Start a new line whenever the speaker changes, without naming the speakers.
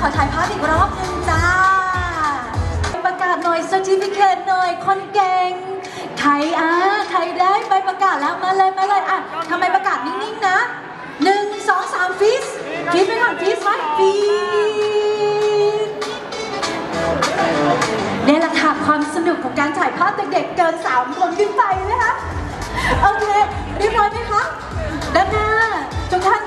ขอถ่ายภาพอีกรอบหนึ่งจ้า ประกาศหน่อยสจิพิเคอร์หน่อยคนเก่งใครอะใครได้ใบประกาศแล้วมาเลยมาเลยอะทำไมประกาศนิ่งๆนะหนึ่งสองสามฟิสฟิสไปก่อนฟิสไว้ฟิสเนี่ยแหละค่ะความสนุกของการถ่ายภาพเด็กๆเกินสามคนขึ้นไปนะคะโอเคเรียบร้อยไหมคะด้านหน้าจงท่าน